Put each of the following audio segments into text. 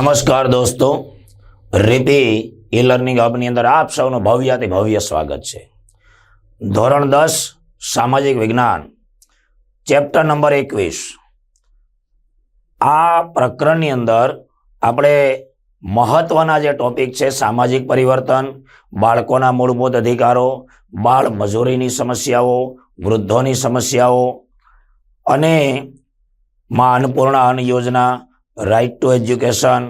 નમસ્કાર દોસ્તો રીપી e learning હબની અંદર આપ સૌનું ભવ્યાથી ભવ્ય સ્વાગત છે. ધોરણ દસ, સામાજિક વિજ્ઞાન, ચેપ્ટર નંબર એકવીસ. આ પ્રકરણની અંદર આપણે મહત્વના જે ટોપિક છે, સામાજિક પરિવર્તન, બાળકોના મૂળભૂત અધિકારો, બાળ મજૂરીની સમસ્યાઓ, વૃદ્ધોની સમસ્યાઓ અને મા Annapurna Anna Yojana right to education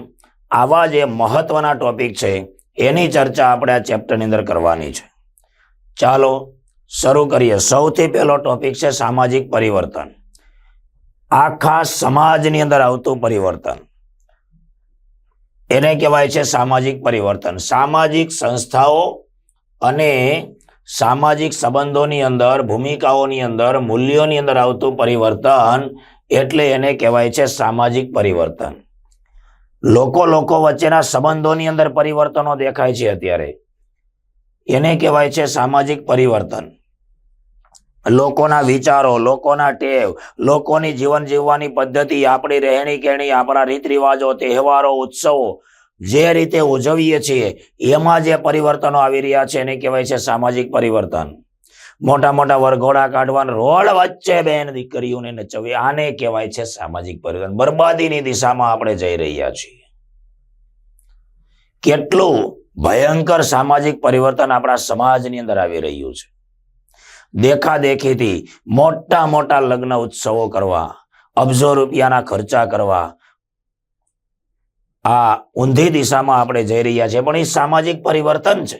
આવા જે મહત્વના ટોપિક છે, એની ચર્ચા આપણે આ ચેપ્ટરની અંદર કરવાની છે. ચાલો, શરૂ કરીએ. સૌથી પહેલો ટોપિક છે સામાજિક પરિવર્તન. આખા સમાજની અંદર આવતું પરિવર્તન. એને કહેવાય છે સામાજિક પરિવર્તન. સામાજિક સંસ્થાઓ અને સામાજિક સંબંધોની અંદર, ભૂમિકાઓની અંદર, મૂલ્યોની અંદર આવતું પરિવર્તન એટલે એને કહેવાય છે સામાજિક પરિવર્તન. લોકો લોકો વચ્ચેના સંબંધોની અંદર પરિવર્તનો દેખાય છે અત્યારે. એને કહેવાય છે સામાજિક પરિવર્તન. લોકોના વિચારો, લોકોના ટેવ, લોકોની જીવન જીવવાની પદ્ધતિ, આપણી રહેણી કહેણી, આપણા રીત રિવાજો, તહેવારો, ઉત્સવો જે રીતે ઉજવીએ છીએ, એમાં જે પરિવર્તનો આવી રહ્યા છે એને કહેવાય છે સામાજિક પરિવર્તન. મોટા મોટા વરઘોડા કાઢવાના રોડ વચ્ચે બેન દીકરીઓને નચવી આને કહેવાય છે સામાજિક પરિવર્તન. બરબાદીની દિશામાં આપણે જઈ રહ્યા છીએ. કેટલું ભયંકર સામાજિક પરિવર્તન આપણા સમાજની અંદર આવી રહ્યું છે. દેખાદેખીથી મોટા મોટા લગ્ન ઉત્સવો કરવા, અબજો રૂપિયાના ખર્ચા કરવા, આ ઊંધી દિશામાં આપણે જઈ રહ્યા છીએ. પણ એ સામાજિક પરિવર્તન છે.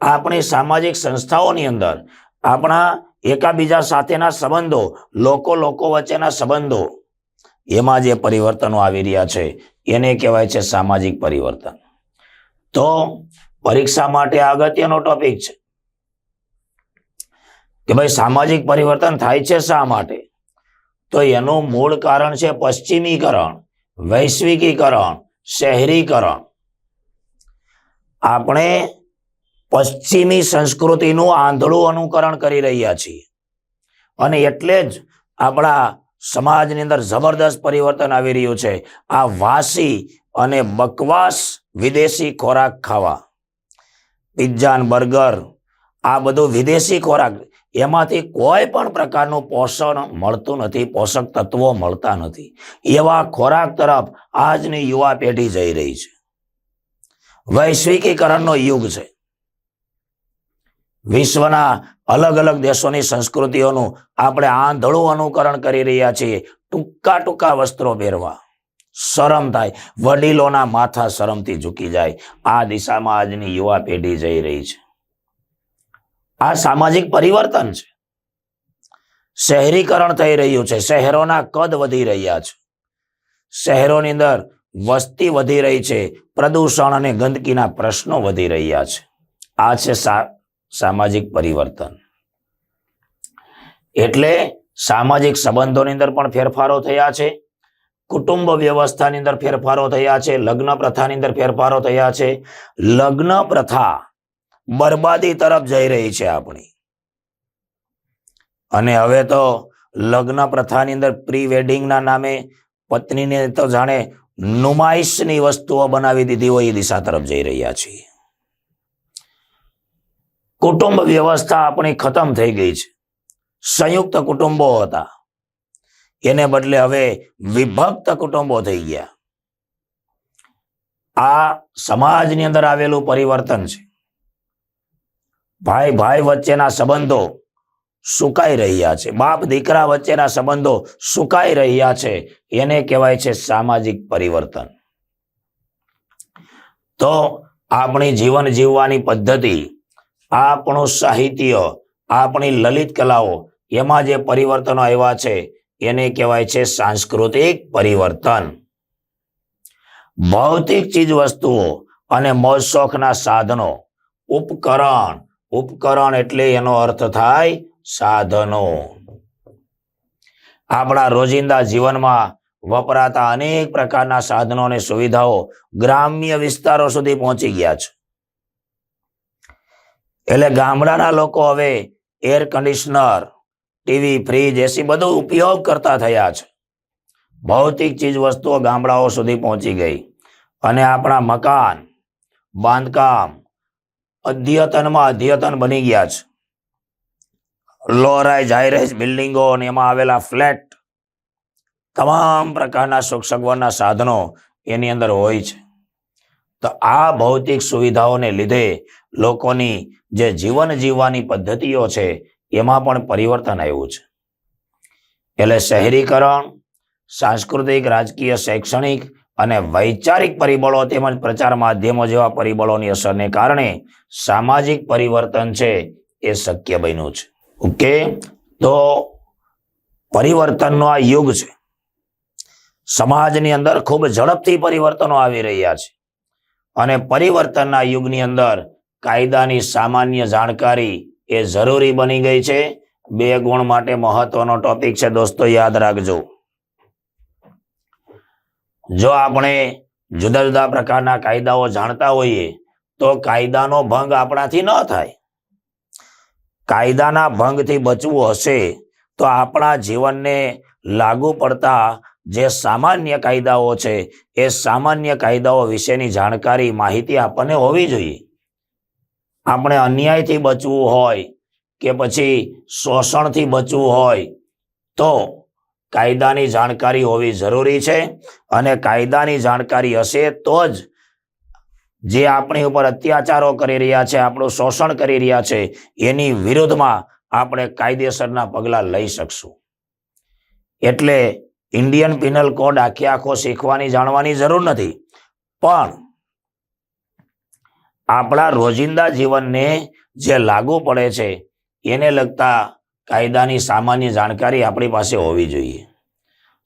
આપણી સામાજિક સંસ્થાઓની અંદર આપણા એકાબીજા સાથેના સંબંધો, લોકો લોકો વચ્ચેના સંબંધો, એમાં જે પરિવર્તનો આવી રહ્યા છે, એને કહેવાય છે સામાજિક પરિવર્તન. તો પરીક્ષા માટે અગત્યનો ટોપિક છે. કે ભાઈ સામાજિક પરિવર્તન થાય છે શા માટે? તો એનું મૂળ કારણ છે પશ્ચિમીકરણ, વૈશ્વિકીકરણ, શહેરીકરણ. આપણે પશ્ચિમી સંસ્કૃતિનું આંધળું અનુકરણ કરી રહ્યા છીએ. અને એટલે જ આપણા સમાજની અંદર જબરદસ્ત પરિવર્તન આવી રહ્યું છે. આ વાસી અને બકવાસ વિદેશી ખોરાક ખાવા. પિઝ્ઝા બર્ગર આ બધું વિદેશી ખોરાક. એમાંથી કોઈ પણ પ્રકારનું પોષણ મળતું નથી, પોષક તત્વો મળતા નથી. એવા ખોરાક તરફ આજની યુવા પેઢી જઈ રહી છે. વૈશ્વિકીકરણનો યુગ છે. વિશ્વના અલગ અલગ દેશોની સંસ્કૃતિઓનું આપણે આંધળું અનુકરણ કરી રહ્યા છીએ. ટૂંકા ટૂંકા વસ્ત્રો પહેરવા. શરમ થાય. વડીલોના માથા શરમથી ઝૂકી જાય. આ દિશામાં આજની યુવા પેઢી જઈ રહી છે. આ સામાજિક પરિવર્તન છે. શહેરીકરણ થઈ રહ્યું છે. શહેરોના કદ વધી રહ્યા છે. શહેરોની અંદર વસ્તી વધી રહી છે. પ્રદૂષણ અને ગંદકીના પ્રશ્નો વધી રહ્યા છે. આ છે સામાજિક પરિવર્તન. એટલે સામાજિક સંબંધોની અંદર પણ ફેરફારો થયા છે. કુટુંબ વ્યવસ્થાની અંદર ફેરફારો થયા છે. લગ્ન પ્રથાની અંદર ફેરફારો થયા છે. લગ્ન પ્રથા બરબાદી તરફ જઈ રહી છે આપણી. અને હવે તો લગ્ન પ્રથાની અંદર પ્રી વેડિંગના નામે પત્નીને તો જાણે નુમાઈશની વસ્તુઓ બનાવી દીધી હોય એ દિશા તરફ જઈ રહ્યા છીએ. કુટુંબ વ્યવસ્થા આપણી ખતમ થઈ ગઈ છે. સંયુક્ત કુટુંબો હતા. એને બદલે હવે વિભક્ત કુટુંબો થઈ ગયા. આ સમાજની અંદર આવેલું પરિવર્તન છે. ભાઈ ભાઈ વચ્ચેના સંબંધો સુકાઈ રહ્યા છે. બાપ દીકરા વચ્ચેના સંબંધો સુકાઈ રહ્યા છે. એને કહેવાય છે સામાજિક પરિવર્તન. તો આપણી જીવન જીવવાની પદ્ધતિ આપણું સાહિત્ય, આપણી લલિત કલાઓ, એમાં જે પરિવર્તનો આવ્યા છે, એને કહેવાય છે સાંસ્કૃતિક પરિવર્તન. ભૌતિક ચીજ વસ્તુઓ અને મોજ શોખના સાધનો. ઉપકરણ ઉપકરણ એટલે એનો અર્થ થાય સાધનો. આપણા રોજિંદા જીવનમાં વપરાતા અનેક પ્રકારના સાધનો અને સુવિધાઓ ગ્રામ્ય વિસ્તારો સુધી પહોંચી ગયા છે. એટલે ગામડાના લોકો હવે air conditioner TV fridge AC બધો ઉપયોગ કરતા થયા છે. ભૌતિક ચીજ વસ્તુઓ ગામડાઓ સુધી પહોંચી ગઈ. અને આપણા મકાન, બાંધકામ અધ્યતનમાં અધ્યતન બની ગયા છે. લો રાઇઝ હાઈ રાઇઝ બિલ્ડિંગો અને એમાં આવેલા ફ્લેટ, તમામ પ્રકારના સુખ સગવડના સાધનો એની અંદર હોય છે. તો આ ભૌતિક સુવિધાઓને લીધે લોકોની જે જીવન જીવવાની પદ્ધતિઓ છે, એમાં પણ પરિવર્તન આવ્યું છે. એટલે શહેરીકરણ, સાંસ્કૃતિક, રાજકીય, શૈક્ષણિક અને વૈચારિક પરિબળો તેમજ પ્રચાર માધ્યમો જેવા પરિબળોની અસરને કારણે સામાજિક પરિવર્તન છે, એ શક્ય બન્યું છે. ઓકે? તો પરિવર્તનનો આ યુગ છે. સમાજની અંદર ખૂબ ઝડપથી પરિવર્તનો આવી રહ્યા છે. અને પરિવર્તનના યુગની અંદર કાયદાની સામાન્ય જાણકારી એ જરૂરી બની ગઈ છે. બે ગુણ માટે મહત્વનો ટોપિક છે દોસ્તો, યાદ રાખજો. જો આપણે જુદા જુદા પ્રકારના કાયદાઓ જાણતા હોઈએ, તો કાયદાનો ભંગ આપણાથી ન થાય. કાયદાના ભંગથી બચવું હશે, તો આપણા જીવનને લાગુ પડતા જે સામાન્ય કાયદાઓ છે, એ સામાન્ય કાયદાઓ વિશેની જાણકારી, માહિતી આપણને હોવી જોઈએ. આપણે અન્યાયથી બચવું હોય કે પછી શોષણથી બચવું હોય, તો કાયદાની જાણકારી હોવી જરૂરી છે. અને કાયદાની જાણકારી હશે તો જ જે આપણી ઉપર અત્યાચારો કરી રહ્યા છે, આપણું શોષણ કરી રહ્યા છે, એની વિરુદ્ધમાં આપણે કાયદેસરના પગલાં લઈ શકશું. એટલે ઇન્ડિયન પિનલ કોડ આખે આખો શીખવાની, જાણવાની જરૂર નથી. પણ આપણા રોજિંદા જીવનને જે લાગુ પડે છે, એને લગતા કાયદાની સામાન્ય જાણકારી આપણી પાસે હોવી જોઈએ.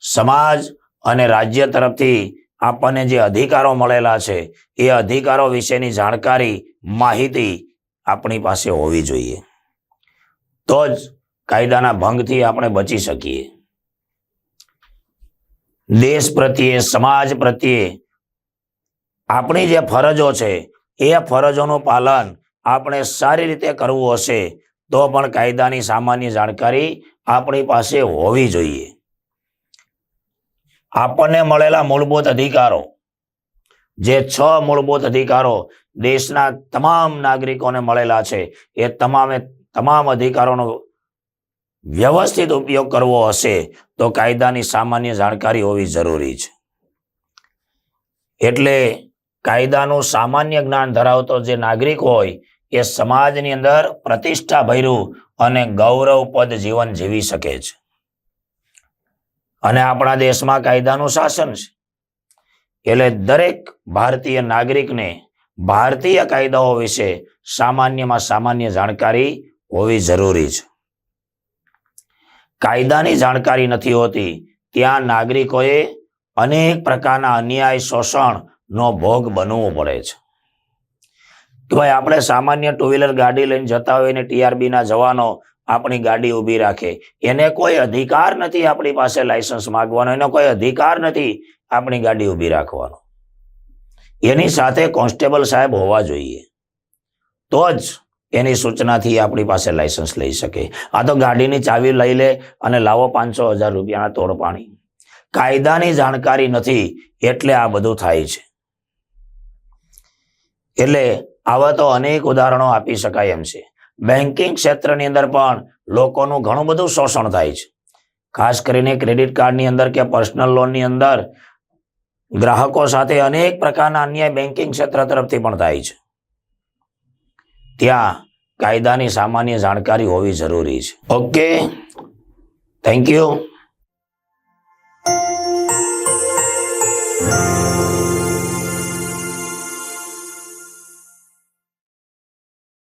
સમાજ અને રાજ્ય તરફથી આપણને જે અધિકારો મળેલા છે, એ અધિકારો વિશેની જાણકારી, માહિતી આપણી પાસે હોવી જોઈએ. તો જ કાયદાના ભંગથી આપણે બચી શકીએ. દેશ પ્રત્યે, સમાજ પ્રત્યે. આપણી જે ફરજો છે, એ ફરજોનું પાલન આપણે સારી રીતે કરવું હશે, તો પણ કાયદાની સામાન્ય જાણકારી આપણી પાસે હોવી જોઈએ. આપણને મળેલા મૂળભૂત અધિકારો, જે છ મૂળભૂત અધિકારો દેશના તમામ નાગરિકોને મળેલા છે, એ તમામે, તમામ અધિકારોનો વ્યવસ્થિત ઉપયોગ કરવો હશે તો કાયદાની સામાન્ય જાણકારી હોવી જરૂરી છે. એટલે કાયદાનું સામાન્ય જ્ઞાન ધરાવતો જે નાગરિક હોય, એ સમાજની અંદર પ્રતિષ્ઠા ભર્યું અને ગૌરવપદ જીવન જીવી શકે છે. અને આપણા દેશમાં કાયદાનું શાસન છે. એટલે દરેક ભારતીય નાગરિકને ભારતીય કાયદાઓ વિશે સામાન્યમાં સામાન્ય જાણકારી હોવી જરૂરી છે. કાયદાની જાણકારી નથી હોતી ત્યાં નાગરિકોએ અનેક પ્રકારના અન્યાય શોષણ નો ભોગ બનવો પડે છે. કે ભાઈ, આપણે સામાન્ય ટુ વ્હીલર ગાડી લઈને જતા હોય ને ટીઆરબી ના જવાનો આપણી ગાડી ઊભી રાખે, એને કોઈ અધિકાર નથી આપણી પાસે લાયસન્સ માગવાનો, એનો કોઈ અધિકાર નથી આપણી ગાડી ઊભી રાખવાનો. એની સાથે કોન્સ્ટેબલ સાહેબ હોવા જોઈએ. તો જ એની સૂચનાથી આપણી પાસે લાયસન્સ લઈ શકે. આ તો ગાડીની ચાવી લઈ લે અને લાવો પાંચસો હજાર રૂપિયાના તોડ પાણી. કાયદાની જાણકારી નથી એટલે આ બધું થાય છે. એટલે આવા તો અનેક ઉદાહરણો આપી શકાય એમ છે. બેન્કિંગ ક્ષેત્રની અંદર પણ લોકોનું ઘણું બધું શોષણ થાય છે. ખાસ કરીને ક્રેડિટ કાર્ડની અંદર કે પર્સનલ લોનની અંદર ગ્રાહકો સાથે અનેક પ્રકારના અન્યાય બેન્કિંગ ક્ષેત્ર તરફથી પણ થાય છે. ત્યાં કાયદાની સામાન્ય જાણકારી હોવી જરૂરી છે. Okay thank you